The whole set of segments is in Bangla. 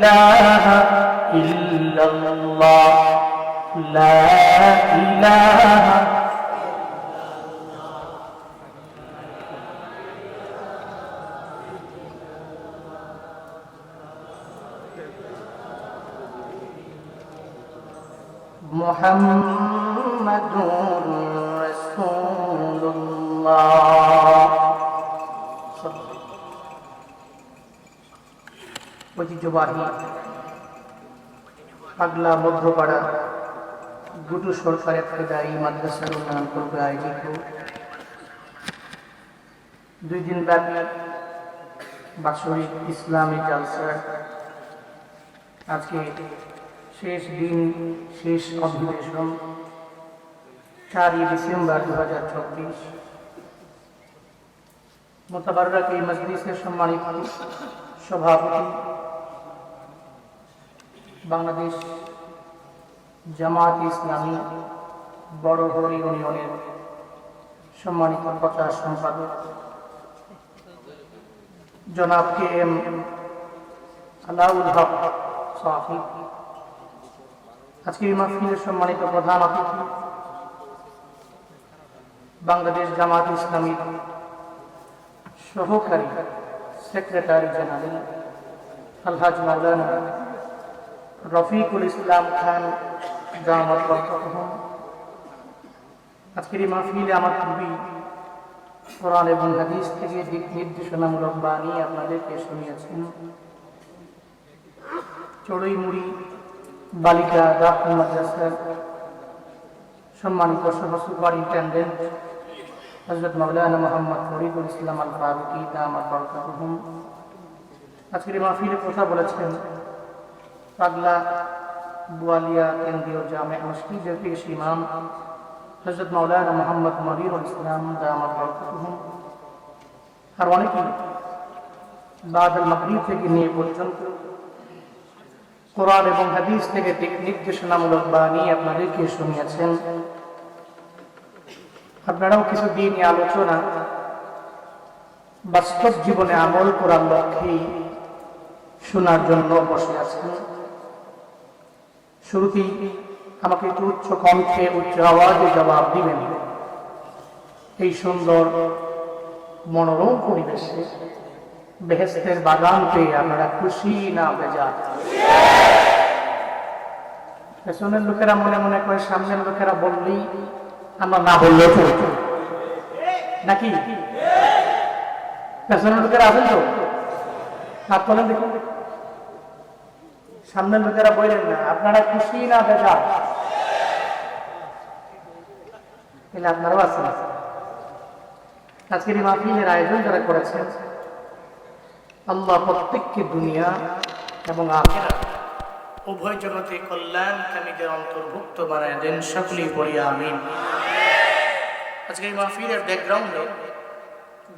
إله إلا الله. لا إله. محمد رسول الله. ঐতিহ্যবাহী পাগলা মধ্যপাড়া গুটু সরকারের ফেদারি মাদ্রাসার উন্নয়ন করবে আয়োজিত। দুই দিন ব্যাপী বাৎসরিক ইসলামী জালসার আজকে শেষ দিন, শেষ অধিবেশন, চারই ডিসেম্বর দু হাজার চব্বিশ। মোতাবারক এই মজলিসের সম্মানিত সভাপতি বাংলাদেশ জামাত ইসলামী বড় হরি ইউনিয়নের সম্মানিত প্রচার সম্পাদক জনাব কে এম আলাউল হক সাহিব আজকের এই মাহফিলের সম্মানিত প্রধান অতিথি বাংলাদেশ জামাত ইসলামী সহকারী সেক্রেটারি জেনারেল আলহাজ মাওলানা রফিকুল ইসলাম খান, জামাত বরকতহম আজকের এই মাহফিলে আমার খুবই কোরআন এবং হাদিস থেকে দিক নির্দেশনামূলক বাণী আপনাদেরকে শুনিয়েছেন। চড়ুই মুড়ি, বালিকা দাখিল মাদ্রাসার সম্মানিত সুপারিনটেন্ডেন্ট হজরত মৌলানা মোহাম্মদ ফরিদুল ইসলাম আল ফারুকি দামাত বরকাতুহুম আজকের এই মাহফিলে কথা বলেছেন পাগলা বুয়ালিয়া কেন্দ্রীয় জামে মসজিদের পেশ ইমাম হজরত মৌলানা মোহাম্মদ মরিরুল ইসলাম দামাত আর অনেকেই বাদল মাগরিব থেকে নিয়ে পর্যন্ত কোরআন এবং হাদিস থেকে নির্দেশনামূলক বাণী আপনাদেরকে শুনিয়েছেন। আপনারাও কিছু দিন আলোচনা বাস্তব জীবনে আমল করার লক্ষ্যেই শোনার জন্য বসে আছেন। শুরুতেই আমাকে একটু উচ্চ কণ্ঠে উচ্চ আওয়াজে জবাব দিবেন। এই সুন্দর মনোরম পরিবেশে বেহেস্তের বাগান পেয়ে আপনারা খুশি না বেজা পেছনের লোকেরা মনে মনে করে সামনের লোকেরা বললেই আমরা না বললেও চলতো নাকি? পেছনের লোকেরা আছেন তো? হাত তোলেন দেখুন। সামনের লোকেরা বললেন না, আপনারা খুশি না বেজা তাহলে আপনারাও আছেন। আজকের এই মাহফিলের আয়োজন যারা করেছেন, আল্লাহ প্রত্যেককে দুনিয়া এবং আখেরা উভয় জগতে কল্যাণকামীদের অন্তর্ভুক্ত বানায় দেন সকলেই পড়িয়া আমিন। আজকে এই মাহফিলের ব্যাকগ্রাউন্ডে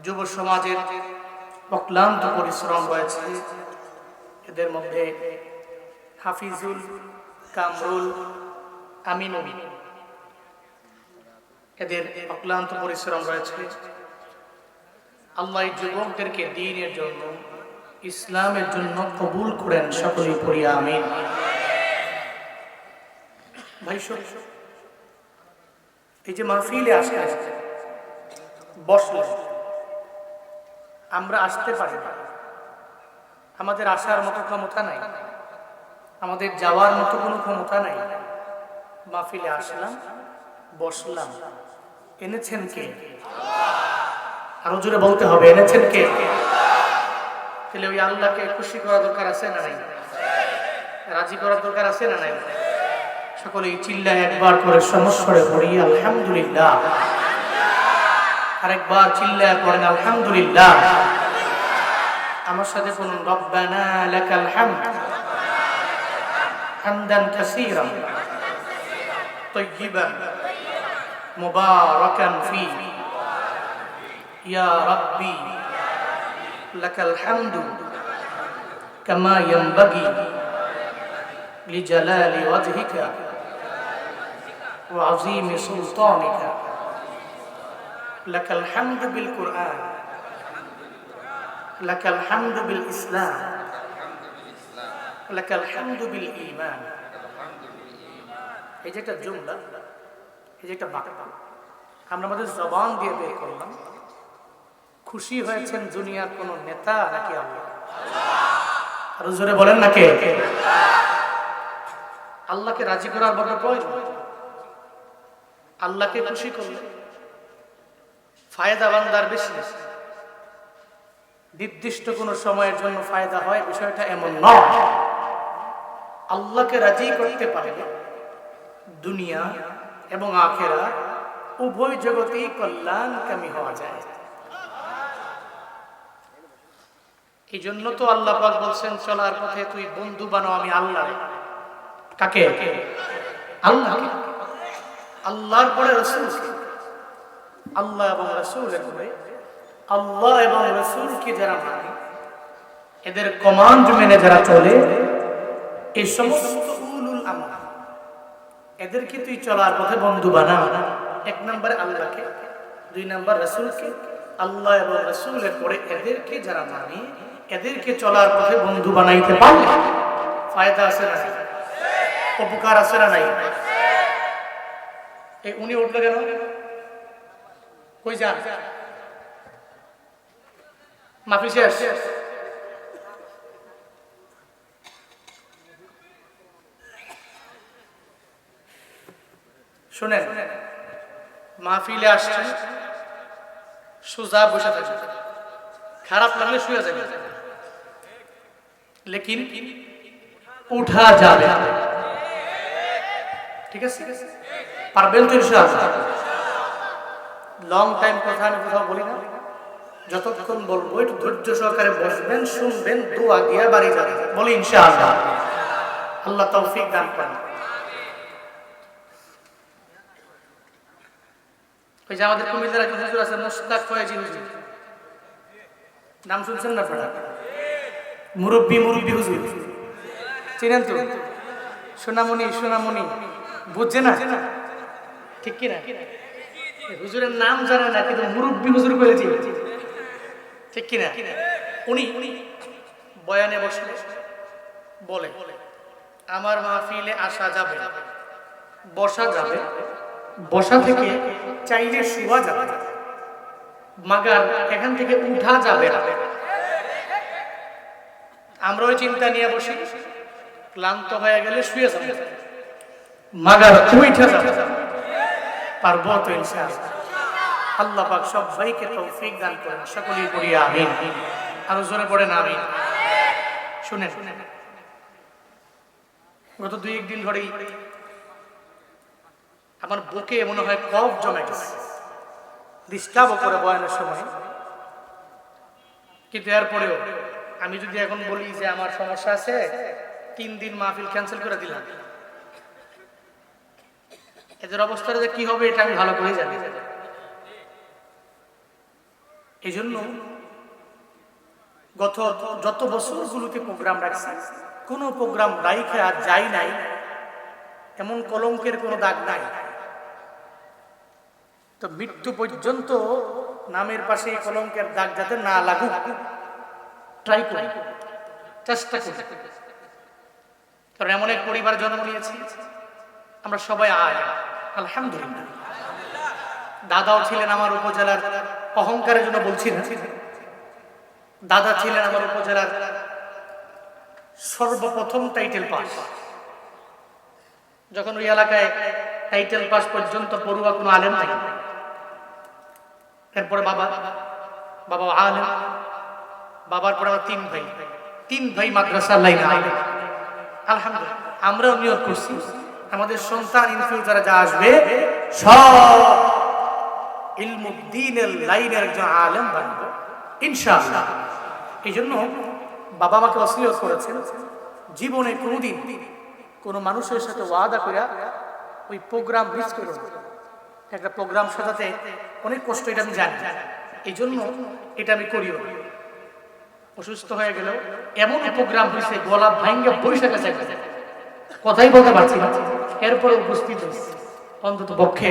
যুব সমাজের অক্লান্ত পরিশ্রম রয়েছে। এদের মধ্যে হাফিজুল কামরুল আমিন এদের অক্লান্ত পরিশ্রম রয়েছে। আল্লাহ যুবকদেরকে দিনের জন্য, ইসলামের জন্য কবুল করেন সকলেই পড়িয়া আমিন। ভাই এই যে মাহফিলে আসতে আসতে বসলে, আমরা আসতে পারি আমাদের আসার মতো ক্ষমতা নাই। আমাদের যাওয়ার মতো কোনো ক্ষমতা নাই। মাহফিলে আসলাম, বসলাম। এনেছেন কে? আরও জোরে বলতে হবে, এনেছেন কে? তাহলে ওই আল্লাহকে খুশি করা দরকার আছে না নাই? রাজি করার দরকার আছে না নাই? সকলে এই চিল্লায় একবার করে সমস্বরে পড়ি আলহামদুলিল্লাহ। আরেকবার চিল্লায় পড়েন, আলহামদুলিল্লাহ। আমার সাথে বলুন, রব্বানা লাকাল হামদ। حمدا كثيرا طيبا مباركا فيه. يا ربي لك الحمد كما ينبغي لجلال وجهك وعظيم سلطانك. لك الحمد بالقرآن لك الحمد بالإسلام. এই যে একটা জুমলা, এই যে একটা আমরা আমাদের জবান দিয়ে করলাম, খুশি হয়েছেন দুনিয়ার কোন নেতা নাকি আল্লাহ? জোরে বলেন আল্লাহকে রাজি করার বড় প্রয়োজন। আল্লাহকে খুশি করলে ফায়দা বান্দার বেশি। নির্দিষ্ট কোন সময়ের জন্য ফায়দা হয়, বিষয়টা এমন নয়। আল্লাহকে রাজি করতে পারলে দুনিয়া এবং আখেরা উভয় জগতেই কল্যাণকামী হওয়া যায়। এই জন্য তো আল্লাহ পাক বলছেন, চলার পথে তুই বন্ধু বানাও আমি আল্লাহ। কাকে? আল্লাহ আল্লাহর পরে রসুল আল্লাহ এবং রসুল পরে আল্লাহ এবং রসুলকে যারা মানে এদের কমান্ড মেনে যারা চলে এই সমস্ত এদেরকে তুই চলার পথে বন্ধু বানা। এক নম্বরে আল্লাহকে, দুই নম্বর রসুলকে, আল্লাহ এবং রসুলের পরে এদেরকে যারা মানে এদেরকে চলার পথে বন্ধু বানাইতে পারলে ফায়দা আছে না? উপকার আছে না নাই? এই উনি উঠল কেন? কই যান? মাফি শেষ? শোনেন, মাহফিলে আসছেন, সোজা বসে থাকবে খারাপ লাগলে শুয়ে যাবে লেকিন উঠা যাবে। ঠিক আছে? পারবেন তো লং টাইম কথা আমি কোথাও বলি না। যতক্ষণ বলব, একটু ধৈর্য সহকারে বসবেন, শুনবেন, দোয়া দিয়া বাড়ি যাবেন। বলি ইনশাআল্লাহ। আল্লাহ তৌফিক দান করেন। ওই যে আমাদের কুমিল্লার একজন হুজুর আছে মুস্তাক ফয়েজি হুজুর। নাম শুনছেন না পড়া মুরব্বী মুরব্বী হুজুর। চিনেন তো? সোনামণি সোনামণি। বুঝছে না? ঠিক কি না এই হুজুরের নাম জানে না, কিন্তু মুরব্বী হুজুর করেছি ঠিক কি না উনি বয়ানে বসলে বলে, আমার মাহফিলে আসা যাবে, বসা যাবে বসা থেকে চাইলে শোয়া যাবে। মাগার এখান থেকে উঠা যাবে না। আমরা ওই চিন্তা নিয়ে বসি। ক্লান্ত হয়ে গেলে শুয়ে যাবে। মাগার উঠা যাবে। পারব তো আল্লাহ পাক সবাইকে তৌফিক দান করেন। সকলেই পড়ি আমিন। আরও জোরে পড়ে পড়েন আমিন। শুনে গত দুই একদিন ধরেই আমার বুকে মনে হয় কফ জমে গেছে। ডিস্টার্বও করে বয়ানের সময়। কিন্তু এরপরেও আমি যদি এখন বলি যে আমার সমস্যা আছে, তিন দিন মাহফিল ক্যান্সেল করে দিলাম। এদের অবস্থাটা যে কি হবে এটা আমি ভালো করে জানি। এই জন্য গত যত বছরগুলোতে প্রোগ্রাম রাখছি, কোনো প্রোগ্রাম রাইখে আর যাই নাই, এমন কলঙ্কের কোনো দাগ নাই। তো মৃত্যু পর্যন্ত নামের পাশে এই কলঙ্কের দাগ যাতে না লাগুক ট্রাই করি চেষ্টা করি কারণ এমন এক পরিবার জন্ম নিয়েছি, আমরা সবাই আয়, আলহামদুলিল্লাহ। দাদাও ছিলেন আমার উপজেলার অহংকারের জন্য বলছি না দাদা ছিলেন আমার উপজেলার সর্বপ্রথম টাইটেল পাস যখন ওই এলাকায় টাইটেল পাস পর্যন্ত পড়ুয়া কোনো আলেম নাই এরপরে বাবা বাবা আলেম, বাবার পরে আমার তিন ভাই। তিন ভাই মাদ্রাসার লাইনে আলেম। আলহামদুলিল্লাহ, আমরাও নিয়োগ করছি। আমাদের সন্তান ইন ফিউচারে যা আসবে, সব ইলমুদ্দিনের লাইনের একজন আলেম বানবে, ইনশাআল্লাহ। এই জন্য বাবা আমাকে অসিয়ত করেছেন। জীবনে কোনোদিন কোনো মানুষের সাথে ওয়াদা করে ওই প্রোগ্রাম মিস করো। একটা প্রোগ্রাম সাজাতে অনেক কষ্ট, এটা আমি জানি। এই জন্য এটা আমি করিও। অসুস্থ হয়ে গেলেও এমন প্রোগ্রাম হয়েছে, গলা ভাঙ্গে বৈশাখ গেছে কথাই বলতে পারছি না। এরপরে উপস্থিত হয়েছে। অন্তত পক্ষে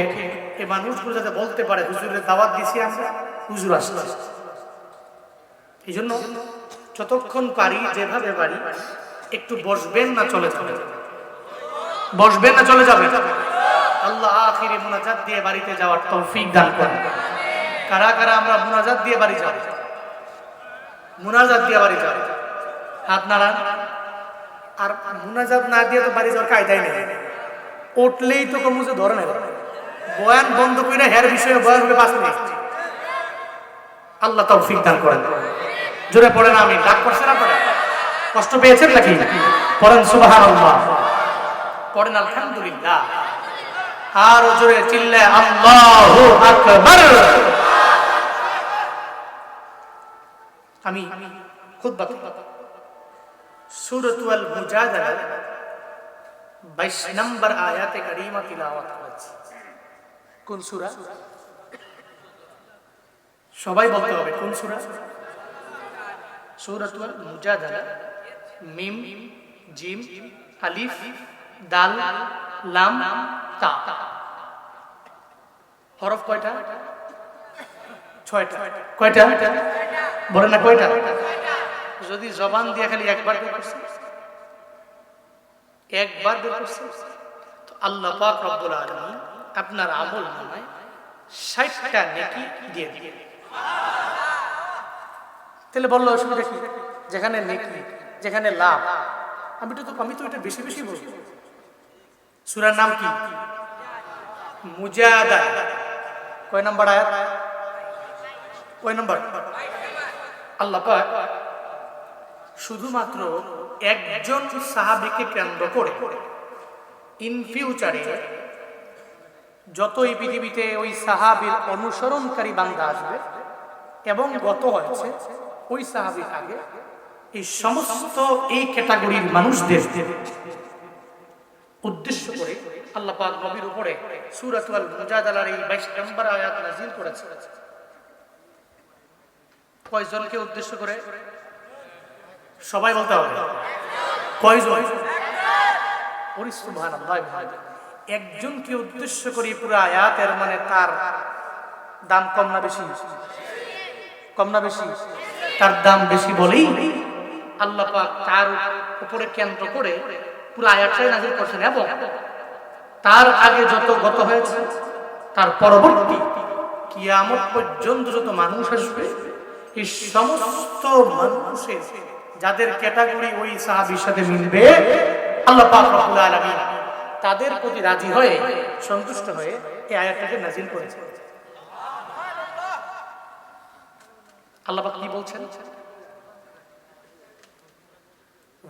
এই মানুষগুলো যাতে বলতে পারে, হুজুরের দাওয়াত দিছি আমরা, হুজুর আসছে। এই জন্য যতক্ষণ পারি, যেভাবে পারি, একটু বসবেন না চলে চলে যাবে বসবেন না চলে যাবেন। আল্লাহ আখিরি মুনাজাত দিয়ে বাড়িতে যাওয়ার তৌফিক দান করেন। কারা কারা আমরা মুনাজাত দিয়ে বাড়ি যাব? মুনাজাত দিয়ে বাড়ি যাব। হাত নাড়ান। আর মুনাজাত না দিয়ে তো বাড়ি যাওয়ার কায়দাই নেই। উঠলেই তো কমুজে ধরে নেবে। বয়ান বন্ধ করে হের বিষয়ে বয়ান হবে পাঁচ মিনিট আল্লাহ তৌফিক দান করেন। জোরে পড়েন আমি। ডাক করছেন আপনারা? কষ্ট পেয়েছেন নাকি? পড়েন আল্লাহ পড়েন আলহামদুলিল্লাহ। আর জোরে চিল্লে আল্লাহু আকবার। আমি খুতবা সূরাতুল মুজাদালা 22 নম্বর আয়াতে কারীমা তিলাওয়াত করেছি। কোন সূরা? সবাই বলতে হবে কোন সূরা? সূরাতুল মুজাদালা, মিম, জিম, আলিফ, দাল লাম তা। হরফ কয়টা? ছয়টা। কয়টা? বলে না কয়টা? যদি জবান দিয়ে খালি একবার একবার তো আল্লাহ পাক রব্বুল আলামিন আপনার আমল নামায় ষাটটা নেকি দিয়ে দিবে তাহলে বলল, অসুবিধা কি? যেখানে নেকি, যেখানে লাভ, আমি তো আমি তো এটা বেশি বেশি বলব। সুরার নাম কি? মুজাদা কয় নাম্বার আয়াত? কয় নাম্বার? আল্লাহ পাক শুধুমাত্র একজন সাহাবিকে কেন্দ্র করে ইন ফিউচারে যতই পৃথিবীতে ওই সাহাবির অনুসরণকারী বান্দা আসবে এবং গত হয়েছে, ওই সাহাবির আগে এই সমস্ত এই ক্যাটাগরির মানুষদের উদ্দেশ্য করে আল্লাহ পাক নবীর উপরে সূরাতুল মুজাদালার এই 22 নম্বর আয়াত নাযিল করেছে। কয়জনকে উদ্দেশ্য করে? সবাই বলতে হবে। কয়জন? ওরে সুবহানাল্লাহ। একজনকে উদ্দেশ্য করে পুরো আয়াতের মানে তার দাম কম না বেশি? কম না বেশি? তার দাম বেশি বলেই আল্লাহ পাক তার উপরে কেন্দ্র করে পুরো আয়াতটাই নাজিল করছেন এবং তার আগে যত গত হয়েছে, তার পরবর্তী কিয়ামত পর্যন্ত যত মানুষ আসবে, এই সমস্ত মানুষের যাদের ক্যাটাগরি ওই সাহাবির সাথে মিলবে, আল্লাহ পাক তাদের প্রতি রাজি হয়ে, সন্তুষ্ট হয়ে এই আয়াতটাকে নাজিল করেছে আল্লাহ পাক কি বলছেন?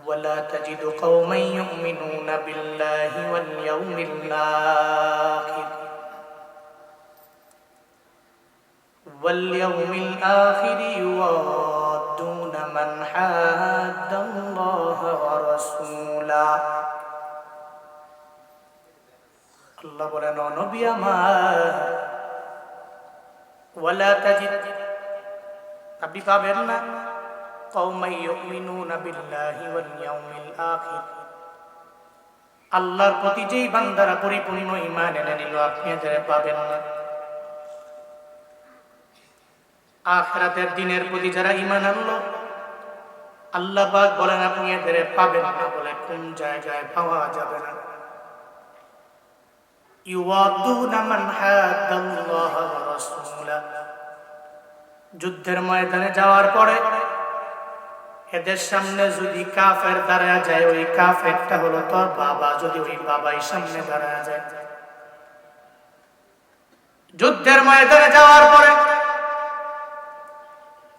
ولا تجد قوما يؤمنون بالله واليوم الآخر واليوم الآخر يوادون من حاد الله ورسوله আল্লাহ বলেন "ও নবী আমার ওয়ালা তাজিদ আপনি পাবেন না ইউমিনুনা বিল্লাহি ওয়াল ইয়াউমিল আখির। আল্লাহর প্রতি যেই বান্দারা পরিপূর্ণ ঈমান এনে নিল, আপনি এদের পাবেন না। আখিরাতের দিনের প্রতি যারা ঈমান আনলো, আল্লাহ পাক বলেন, আপনি এদের পাবেন না বলে কোন জায়গায় পাওয়া যাবে না। ইউয়াদুনা মান হাদাল্লাহ ওয়া রাসূলা। যুদ্ধের ময়দানে যাওয়ার পরে এদের সামনে যদি কাফের দাঁড়ায় যায়, ওই কাফেরটা হলো তোর বাবা, যদি ওই বাবাই সামনে দাঁড়ায় যায়। যুদ্ধের ময়দানে যাওয়ার পরে,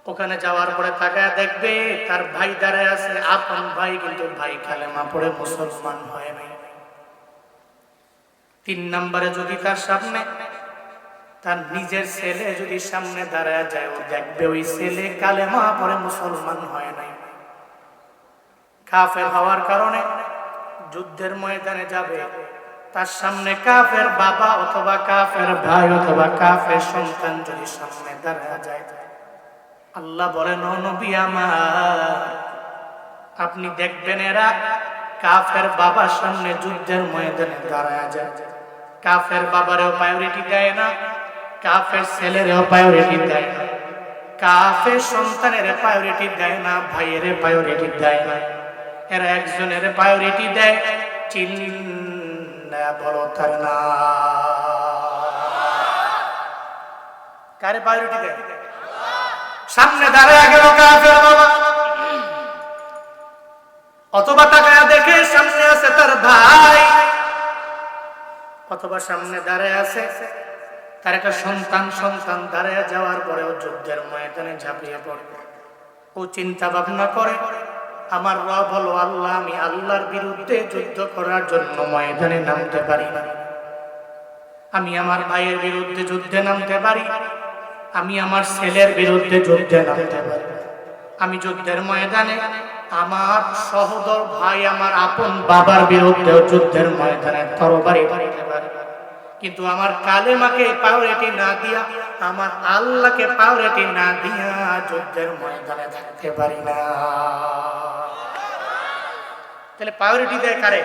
ওখানে যাওয়ার পরে তাকায় দেখবে, তার ভাই দাঁড়ায় আছে, আপন ভাই, কিন্তু ভাই কালেমা পড়ে মুসলমান হয় নাই। তিন নম্বরে যদি তার সামনে, তার নিজের ছেলে যদি সামনে দাঁড়ায় যায়, ও দেখবে ওই ছেলে কালেমা পরে মুসলমান হয় নাই। কাফের হওয়ার কারণে যুদ্ধের ময়দানে যাবে। তার সামনে কাফের বাবা অথবা কাফের ভাই অথবা কাফের সন্তান যদি সামনে দাঁড়া যায়। আল্লাহ বলেন, "ও নবী আমার, আপনি দেখবেন এরা কাফের বাবার সামনে যুদ্ধের ময়দানে দাঁড়ায় যায়। কাফের বাবারেও প্রায়োরিটি দেয় না, কাফের ছেলেরেও প্রায়োরিটি দেয় না। কাফের সন্তানের প্রায়োরিটি দেয় না, ভাইয়ের প্রায়োরিটি দেয় না। এরা একজনের প্রায়োরিটি দেয়। চিল্লা বলো তার না কারে প্রায়োরিটি দেয়? সামনে দাঁড়ায় গেল কাফের বাবা। অথবা তাকায় দেখে সামনে আছে তার ভাই। অথবা সামনে দাঁড়ায় আছে তার একটা সন্তান। সন্তান দাঁড়ায় যাওয়ার পরেও যুদ্ধের ময়দানে ঝাঁপিয়ে পড়ে। ও চিন্তা ভাবনা করে আমার রব হলো আল্লাহ, আমি আল্লাহর বিরুদ্ধে যুদ্ধ করার জন্য ময়দানে নামতে পারি। আমি আমার ভাইয়ের বিরুদ্ধে যুদ্ধে নামতে পারি। আমি আমার ছেলের বিরুদ্ধে যুদ্ধে নামতে পারি। আমি যুদ্ধের ময়দানে আমার সহদর ভাই, আমার আপন বাবার বিরুদ্ধে যুদ্ধের ময়দানে তরবারি বাড়িতে পারি। কিন্তু আমার কালেমাকে পাওরেটি না দিয়া, আমার আল্লাহকে পাওরেটি না দিয়া যুদ্ধের ময়দানে থাকতে পারি না। তাহলে প্রায়োরিটি দেয় কারে?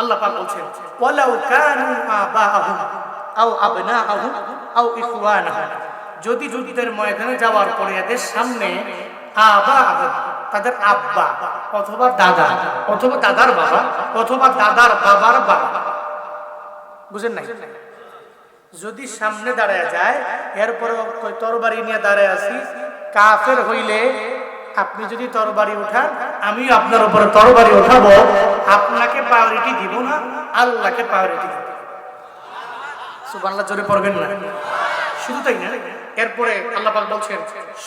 আল্লাহ পাক বলছেন, ওয়ালাউ কানু আবাহুম আও আবনাহুম আও ইখওয়ানাহুম। যদি যুদ্ধের ময়দানে যাওয়ার পরে এদের সামনে আবাহুম তাদের আব্বা অথবা দাদা, অথবা দাদার বাবা, অথবা দাদার বাবার বাবা বুঝেন নাই? যদি সামনে দাঁড়ায় যায় এরপরে তরবারি নিয়ে দাঁড়ায় আছি, কাফের হইলে আপনি যদি তরবারি উঠান আমি আপনার উপরে তরবারি উঠাবো, আপনাকে প্রায়োরিটি দিব না, আল্লাহকে প্রায়োরিটি দিব। জোরে পড়বেন না। শুধু তাই না, এরপরে আল্লাহ পাক বলছেন,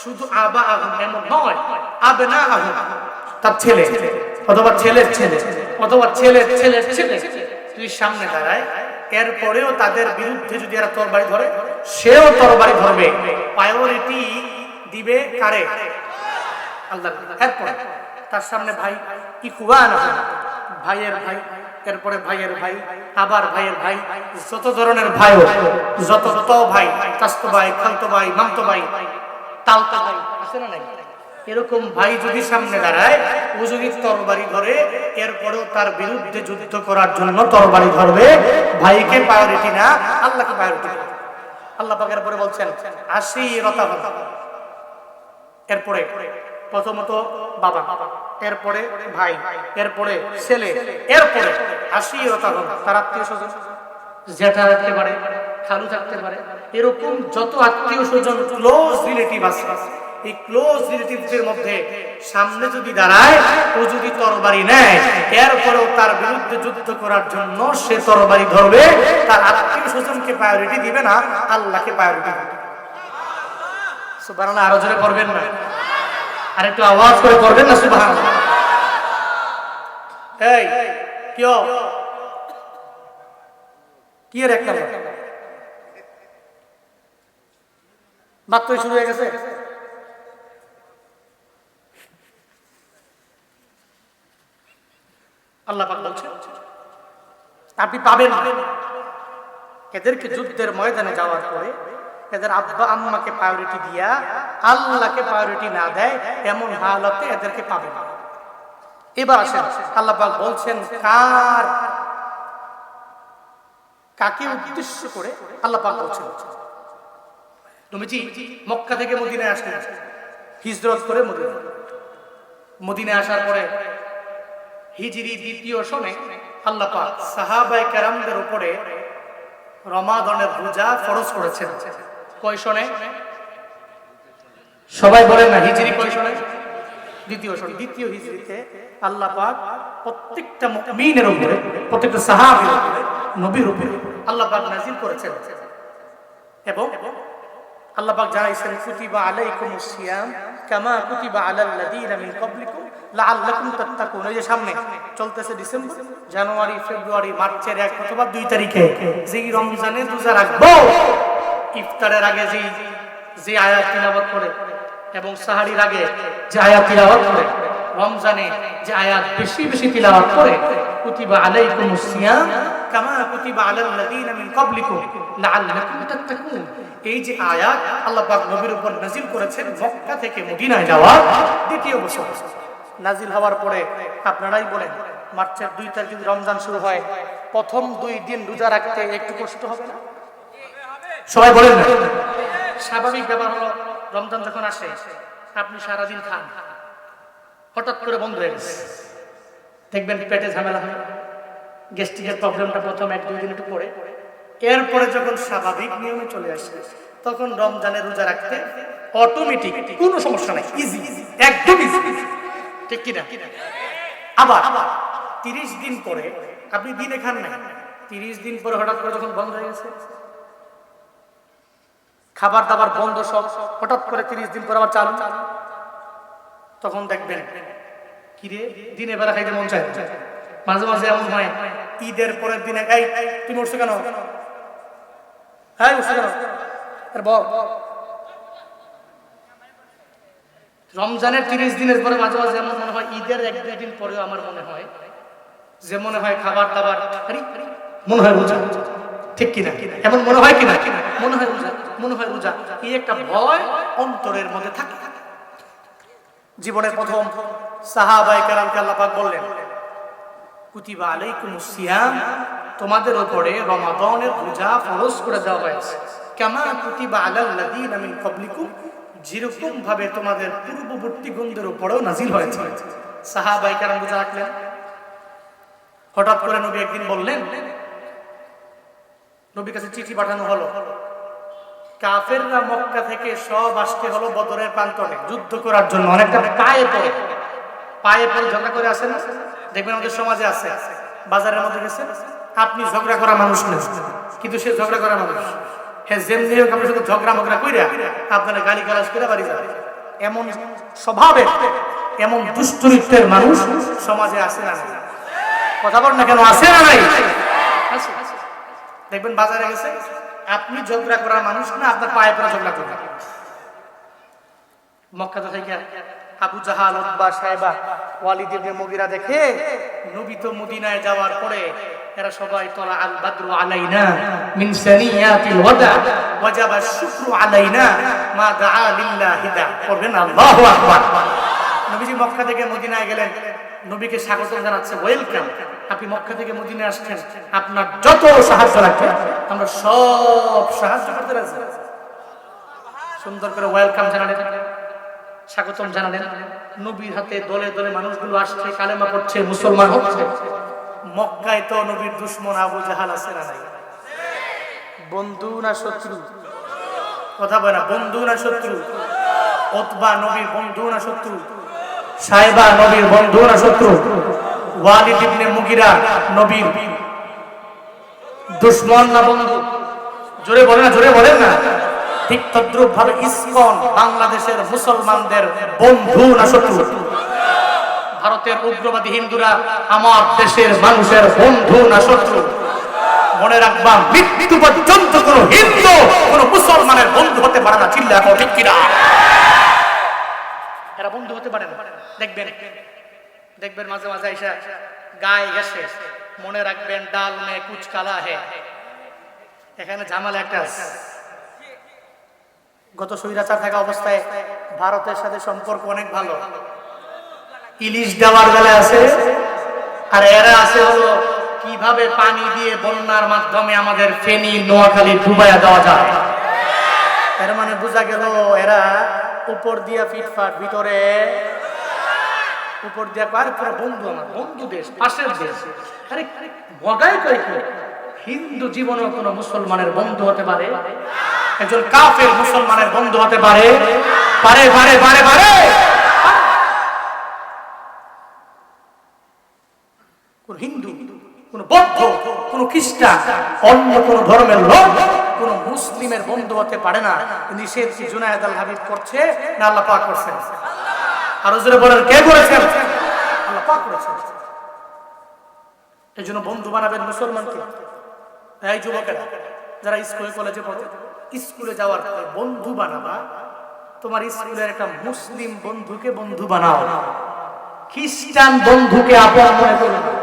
শুধু আবা আহুম এমন নয় আবে না আহুম, তার ছেলে, অথবা ছেলের ছেলে, অথবা ছেলের ছেলের ছেলে তুই সামনে দাঁড়ায় এরপরেও তাদের বিরুদ্ধে যদি এরা তরবারি ধরে, সেও তরবারি ধরবে। প্রায়োরিটি দিবে কারে? আল্লাহ। এরপর তার সামনে ভাই কি ইকুয়ান ভাইয়ের ভাই, এরপরে ভাইয়ের ভাই, আবার ভাইয়ের ভাই, যত ধরনের ভাই যত যত ভাই, কাস্ত ভাই, খালতো ভাই, মামতো ভাই, তালতো ভাই, আছে না নাই? এরকম ভাই যদি সামনে দাঁড়ায়, ও যদি তরবারি ধরে, এরপরেও তার বিরুদ্ধে যুদ্ধ করার জন্য তরবারি ধরবে, ভাইকে প্রায়োরিটি না, আল্লাহকে প্রায়োরিটি আল্লাহ পাকের পরে বলছেন আশি রতা এরপরে প্রথমত বাবা, এরপরে ভাই, এরপরে ছেলে, এরপরে আশি রতাগণ তার আত্মীয় স্বজন জেঠা থাকতে পারে খালু থাকতে পারে। এরকম যত আত্মীয় স্বজন ক্লোজ রিলেটিভ আছে এই ক্লোজ রিলেটিভদের মধ্যে সামনে যদি দাঁড়ায়, ও যদি তরবারি নেয়, এরপরেও তার বিরুদ্ধে যুদ্ধ করার জন্য সে তরবারি ধরবে, তার আত্মীয় স্বজনকে প্রায়োরিটি দিবে না, আল্লাহকে প্রায়োরিটি দিবে। সুবহানাল্লাহ, আরও জোরে করবেন না? আর একটু আওয়াজ করে করবেন না সুবহান এই কিও কি এর একটা মাত্রই শুরু হয়ে গেছে? আল্লাহ পাক আপনি পাবেন এদেরকে যুদ্ধের ময়দানে যাওয়ার পরে এদের আব্বা আম্মাকে প্রায়োরিটি দিয়া আল্লাহকে প্রায়োরিটি না দেয়, এমন হালতে এদেরকে পাবে না। এবার আসেন, আল্লাহ পাক বলছেন, কার? কাকে উদ্দেশ্য করে আল্লাহ পাক বলছেন? নবীজি, মক্কা থেকে মদিনায় আসলেন। হিজরত করে মদিনা মদিনায় আসার পরে হিজরি দ্বিতীয় সনে আল্লাহ পাক সাহাবায়ে কেরামদের উপরে রমাদনের রোজা ফরজ করেছেন। কয় সনে? সবাই বলেন না, হিজরি কয় সনে? দ্বিতীয় সনে। দ্বিতীয় হিজরিতে আল্লাহ পাক প্রত্যেকটা মুমিনের উপরে, প্রত্যেকটা উপরে, নবীর উপরে আল্লাহ পাক নাজিল করেছেন। এবং আল্লাহ পাক জানাইছেন, কুতিবা আলাইকুমুস সিয়াম কামা কুতিবা আলাল লাযীনা মিন ক্বাবলিকুম এই যে সামনে চলতেছে রমজানে যে আয়াত বেশি বেশি তিলাওয়াত করে, কুতিবা আলাইকুমুস এই যে আয়াত আল্লাহ নবীর উপর নাজিল করেছেন মক্কা থেকে মদিনায় যাওয়া দ্বিতীয় বছর। নাজিল হওয়ার পরে আপনারাই বলেন মার্চের দুই তারিখ যদি রমজান শুরু হয় প্রথম দুই দিন রোজা রাখতে একটু কষ্ট হবে না? সবাই বলেন স্বাভাবিক ব্যাপার হলো রমজান যখন আসে আপনি সারাদিন খান। হঠাৎ করে বন্ধ হয়ে গেছে। দেখবেন পেটে ঝামেলা হয়। গ্যাস্ট্রিকের প্রবলেমটা প্রথম এক দুই দিন একটু পরে এরপরে যখন স্বাভাবিক নিয়মে চলে আসে তখন রমজানে রোজা রাখতে অটোমেটিক কোনো সমস্যা নাই। ইজি একদম ইজি ঠিক কিনা? আবার তিরিশ দিন পরে আপনি দিনে খান না তিরিশ দিন পরে হঠাৎ করে যখন বন্ধ হয়ে গেছে, খাবার দাবার বন্ধ সব, হঠাৎ করে তিরিশ দিন পর আবার চালু। তখন দেখবেন, কিরে, দিনে বেলা খাইতে মন চায় মাঝে মাঝে এমন হয়, ঈদের পরের দিনে, এই, তুমি উঠছো কেন? হ্যাঁ উঠছো কেন? বল। রমজানের তিরিশ দিনের পরে মাঝে মাঝে এমন মনে হয় ঈদের এক দুই দিন পরেও আমার মনে হয় যে মনে হয় খাবার দাবার মনে হয় রোজা। ঠিক কিনা? এমন মনে হয় কিনা? মনে হয় রোজা, মনে হয় রোজা। এই একটা ভয় অন্তরের মধ্যে থাকে। জীবনের প্রথম সাহাবাই কারামকে আল্লাহ পাক বললেন, কুতিবা আলাইকুমুস সিয়াম। তোমাদের উপরে রমাদানের রোজা ফরজ করে দেওয়া হয়েছে। কেমন কুতিবা আলাল লাযীনা মিন ক্বাবলিকুম। যেরকম ভাবে তোমাদের পূর্ববর্তী গণদের উপরেও নাজিল হয়েছে। সাহাবাই কারাম রোজা রাখলেন। হঠাৎ করে নবী একদিন বললেন, নবীর কাছে চিঠি পাঠানো হলো। কাফেররা মক্কা থেকে সব আসতে হলো বদরের প্রান্তরে, যুদ্ধ করার জন্য। অনেকটা পায়ে পড়ে। পায়ে পড়ে ঝগড়া করে আসে না? দেখবেন আমাদের সমাজে আছে। বাজারের মধ্যে গেছে। আপনি ঝগড়া করা মানুষ নেই কিন্তু সে ঝগড়া করা মানুষ। আপনারা গালি এমন এমন মানুষ সমাজে আছে না কথা বল না কেন দেখবেন বাজারে গেছে, আপনি ঝগড়া করার মানুষ না, আপনার পায়ে পড়া ঝগড়া করবেন। মক্কা থেকে আবু জাহাল সাহেবা, ওয়ালিদ ইবনে মুগিরা দেখে নবী তো মদিনায় যাওয়ার পরে এরা সবাই তলা আল বাদরু আলাইনা মিন সানিয়াতিল ওয়াদা। ওয়াজাবা শুকরু আলাইনা মা দাআ লিল্লাহি দা। পড়বেন আল্লাহু আকবার। নবীজি মক্কা থেকে মদিনায় গেলেন। নবীকে স্বাগত জানাচ্ছে, ওয়েলকাম। আপনি মক্কা থেকে মদিনায় আসছেন, আপনার যত সাহায্য লাগবে, আমরা সব সাহায্য করতে রাজি। সুন্দর করে ওয়েলকাম জানালেন। স্বাগতম জানালেন। নবীর হাতে দলে দলে মানুষগুলো আসছে, কালেমা পড়ছে, মুসলমান হচ্ছে। মক্কায় তো নবীর দুশ্মন আবু জাহাল আছে না নাই? বন্ধু না শত্রু? কথা বলে না বন্ধু না শত্রু? ওতবা নবীর বন্ধু না শত্রু? সাহেবা নবীর বন্ধু না শত্রু? ওয়ালিদ ইবনে মুগিরা নবীর দুশ্মন না বন্ধু? জোরে বলে না জোরে বলেন না। ঠিক তদ্রুপ ভাবে ইসকন বাংলাদেশের মুসলমানদের বন্ধু না শত্রু? ভারতের উগ্রবাদী হিন্দুরা আমার দেশের মানুষের বন্ধু না শত্রু? মনে রাখবা, মৃত্যু পর্যন্ত কোন হিন্দু, কোন মুসলমানের বন্ধু হতে পারে না চিল্লা এখন ঠিক কিনা? এরা বন্ধু হতে পারে না। দেখবেন দেখবেন মাঝে মাঝে এসে গায়ে গেছে, মনে রাখবেন ডাল মে কুচ কালা হে। এখানে ঝামেলা একটা আছে। গত স্বৈরাচার থাকা অবস্থায় ভারতের সাথে সম্পর্ক অনেক ভালো। ইলিশ দেওয়ার বেলা আছে। আর এরা আছে হলো, কীভাবে পানি দিয়ে বন্যার মাধ্যমে আমাদের ফেনি, নোয়াখালী ডুবাইয়া দেওয়া যায়। এর মানে বোঝা গেল এরা উপর দিয়া ফিটফাট, ভিতরে উপর দিয়া আর পুরো বন্ধু আমার, বন্ধু দেশ, পাশের দেশ। আরে মজাই কই হিন্দু জীবনেও কোনো মুসলমানের বন্ধু হতে পারে। একজন কাফের মুসলমানের বন্ধু হতে পারে পারে পারে পারে পারে। কোন হিন্দু, কোন বৌদ্ধ, কোন খ্রিস্টান, অন্য কোন ধর্মের লোক, কোন মুসলিমের বন্ধু হতে পারে না। নিষেধ কি জুনায়দ আল হাবিব করছে না আল্লাহ পাক করছেন? আরও জোরে বলেন, কে করেছেন? আল্লাহ পাক করেছেন। এই জন্য বন্ধু বানাবেন মুসলমানকে। এই যুবকেরা, যারা স্কুলে, কলেজে পড়ে, স্কুলে যাওয়ার পরে বন্ধু বানাবা, তোমার স্কুলের একটা মুসলিম বন্ধুকে বন্ধু বানাও। খ্রিস্টান বন্ধুকে আপন মনে করো।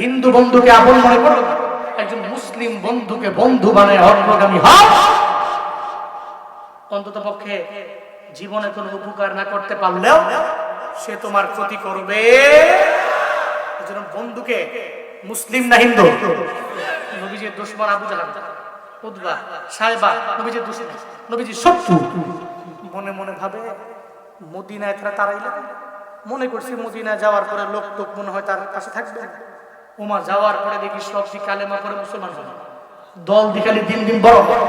হিন্দু বন্ধুকে আপন মনে করো? একজন মুসলিম বন্ধুকে বন্ধু বানায় অগ্রগামী অন্তত পক্ষে জীবনে কোনো উপকার না করতে পারলেও সে তোমার ক্ষতি করবে। বন্ধুকে মুসলিম না হিন্দু? নবীজির দুশ্মন আবু জাহাল, উদ্বা সাহেবা নবীজির দুশ্মন, নবীজির শত্রু। মনে মনে ভাবে, মদিনায় তারা তারাইলে মনে করছি মদিনা যাওয়ার পরে লোক টোক মনে হয় তার কাছে থাকবে। ওমা যাওয়ার পরে দেখি সব দি কালেমা পরে মুসলমান হলো। দল দিখালি দিন দিন বড় বড়।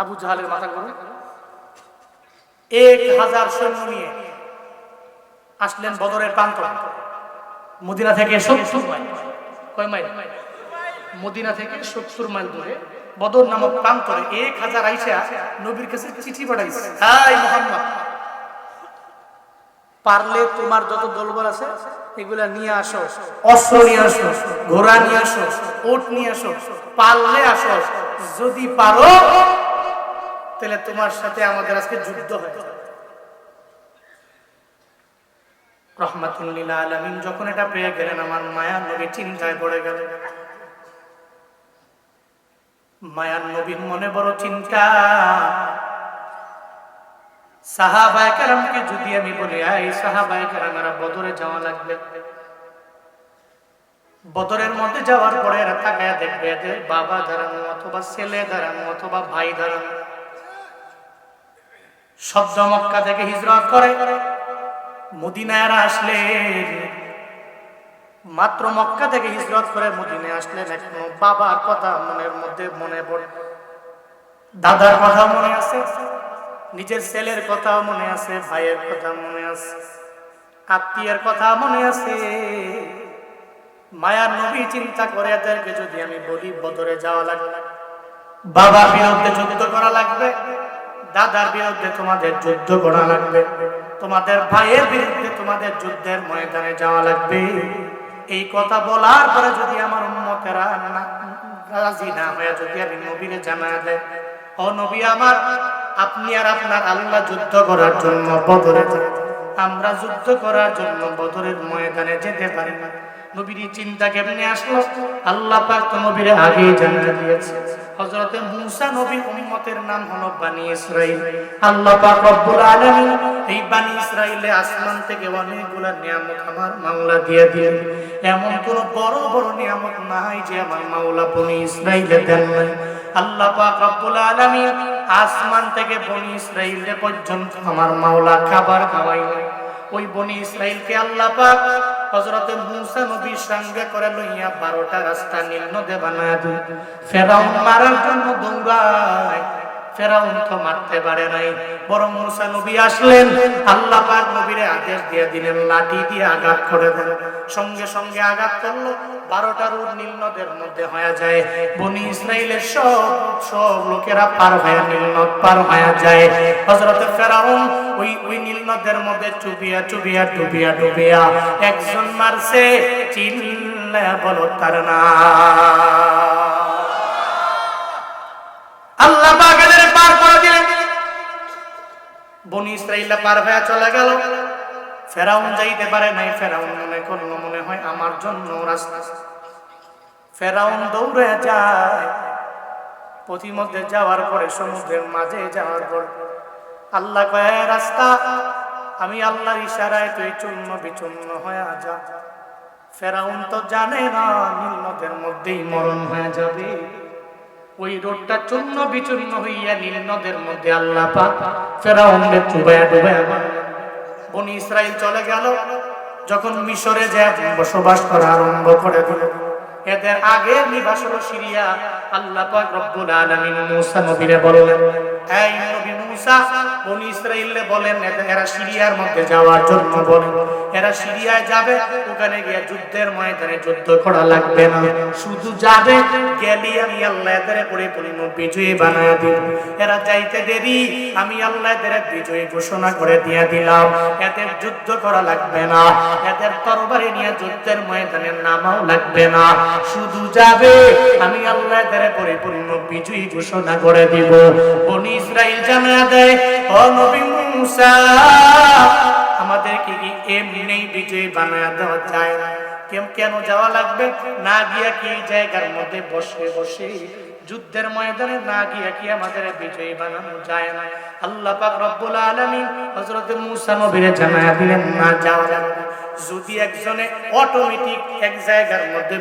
আবু জাহালের মাথা করে এক হাজার সৈন্য নিয়ে আসলেন বদরের প্রান্ত মদিনা থেকে সত্তর মাইল। কয় মাইল? মদিনা থেকে সত্তর মাইল দূরে। বদর নামক প্রান্তরে এক হাজার আইসা নবীর কাছে চিঠি পাঠাইছে। হাই মোহাম্মদ! পারলে তোমার যত দলবল আছে, এগুলা নিয়ে আসো। অস্ত্র নিয়ে আসো, ঘোড়া নিয়ে আসো, ওট নিয়ে আসো, পারলে আসো। যদি পারো, তাহলে তোমার সাথে আমাদের আজকে যুদ্ধ হয়ে। রহমাতুল্লিল আলমিন, যখন এটা পেয়ে গেলেন, আমার মায়ার নবী চিন্তায় পড়ে গেলেন মায়ার নবীর মনে বড় চিন্তা। সাহাবায় যদি আমি বলি, এই সাহাবায় কারামেরা বদরে যাওয়া লাগবে। বদরের মধ্যে যাওয়ার পরে এরা তাকায় দেখবে, এদের বাবা দাঁড়ানো অথবা ছেলে দাঁড়ানো অথবা ভাই দাঁড়ানো। শব্দ মক্কা থেকে হিজরত করে, মদিনায় আসলে। মাত্র মক্কা থেকে হিজরত করে মদিনায় আসলে এখনও বাবার কথা মনের মধ্যে মনে পড়ে। দাদার কথা মনে আছে? নিজের ছেলের কথা মনে আছে, ভাইয়ের কথা মনে আছে, আত্মীয়ের কথা মনে আছে। মায়ার নবী চিন্তা করে, এদেরকে যদি আমি বলি, বদরে যাওয়া লাগবে, বাবার বিরুদ্ধে যুদ্ধ করা লাগবে, দাদার বিরুদ্ধে তোমাদের যুদ্ধ করা লাগবে, তোমাদের ভাইয়ের বিরুদ্ধে তোমাদের যুদ্ধের ময়দানে যাওয়া লাগবে। এই কথা বলার পরে যদি আমার উম্মতেরা না- রাজি না হয়ে যদি আমি নবীরে জানা দেয়, ও নবী আমার আপনি আর আপনার আল্লাহ যুদ্ধ করার জন্য বদরে। আমরা যুদ্ধ করার জন্য বদরের ময়দানে যেতে পারি না। নবীর চিন্তা কেমনে আসলো? আল্লাহ পাক তো নবীরে আগেই জানিয়ে দিয়েছে। হযরতে মূসা নবীর উম্মতের নাম হলো বানি ইসরাইল আল্লাহ পাক রব্বুল আলামিন এই বানি ইসরাইলে আসমান থেকে অনেকগুলা নিয়ামত আমার মাওলা দিয়ে দিলেন। এমন কোন বড় বড় নিয়ামত নাই যে আমার মাওলা বনি ইসরাইলে দেন নাই। আল্লাহ পাক রব্বুল আলামিন আসমান থেকে বনি ইসরাইলে পর্যন্ত আমার মাওলা খাবার খাওয়াই ওই বনি ইসরাইলকে আল্লাহ পাক হযরতে মূসা নবীর সঙ্গে করে লইয়া 12টা রাস্তা নীল নদে বানায় ফেরাউন মারার জন্য দৌড়ায়। ফেরাউন তো মারতে পারে নাই। বরং মুসা নবী আসলেন, আল্লাহ পাক নবীরে আদেশ দিয়ে দিলেন, লাঠি দিয়ে আঘাত করে দেন। সঙ্গে সঙ্গে আঘাত করল, বারোটা রুট মধ্যে হয়ে যায়। বনি সব সব লোকেরা পার হয়ে পার হয়ে যায়। হজরতে ফেরাউন ওই ওই মধ্যে চুবিয়া চুবিয়া ডুবিয়া ডুবিয়া একজন মারছে চিল্লা বলো তার না আল্লাহ পাক এদের পার করে দিলেন বনি ইসরাইলরা পার হয়ে চলে গেল। ফেরাউন যাইতে পারে নাই, ফেরাউন মনে করল, মনে হয় আমার জন্য রাস্তা। ফেরাউন দৌড়ে যায়, পথিমধ্যে যাওয়ার পরে সমুদ্রের মাঝে যাওয়ার পর আল্লাহ কয়, "এ রাস্তা, আমি আল্লাহর ইশারায় তুই চূর্ণ বিচূর্ণ হয়ে যা। ফেরাউন তো জানে না নীল মধ্যেই মরণ হয়ে যাবে। ওই রোডটা চূর্ণ বিচূর্ণ হইয়া নীল নদের মধ্যে আল্লাহ পাক ফেরাউনকে চুবায়া ডুবায়া। বনি ইসরাইল চলে গেল। যখন মিশরে যে বসবাস করা আরম্ভ করে দিল। এদের আগে নিবাস হলো সিরিয়া। আল্লাহ পাক রব্বুল আলামিন মুসা নবীরে বললেন, এই নবী মুসা, বনি ইসরাইলে বলেন, এরা সিরিয়ার মধ্যে যাওয়ার জন্য বলেন। এরা সিরিয়ায় যাবে, ওখানে গিয়ে যুদ্ধের ময়দানে যুদ্ধ করা লাগবে না। শুধু যাবে, গেলি আমি আল্লাহ এদের পরিপূর্ণ বিজয়ী বানায় দিব। এরা যাইতে দেরি, আমি আল্লাহ এদের বিজয়ী ঘোষণা করে দিয়ে দিলাম। এদের যুদ্ধ করা লাগবে না, এদের তরবারি নিয়ে যুদ্ধের ময়দানে নামাও লাগবে না। শুধু যাবে, আমি আল্লাহ এদের পরিপূর্ণ বিজয়ী ঘোষণা করে দিব। বনি ইসরাইল জানা দেয়, ও নবী মুসা আমাদেরকে কি এমনি বিজয়ী বানায় দেওয়া যায়? না কেন যাওয়া লাগবে? না গিয়া কি জায়গার মধ্যে বসে বসে যুদ্ধের ময়দানে না গিয়া কি আমাদের বিজয়ী বানানো যায়? না আল্লাহ পাক রব্বুল আলামিন হযরত মূসা নবীর জানায়া দিলেন, না যাওয়া লাগবে। যদি একজনে অটোমেটিক এক জায়গার মধ্যে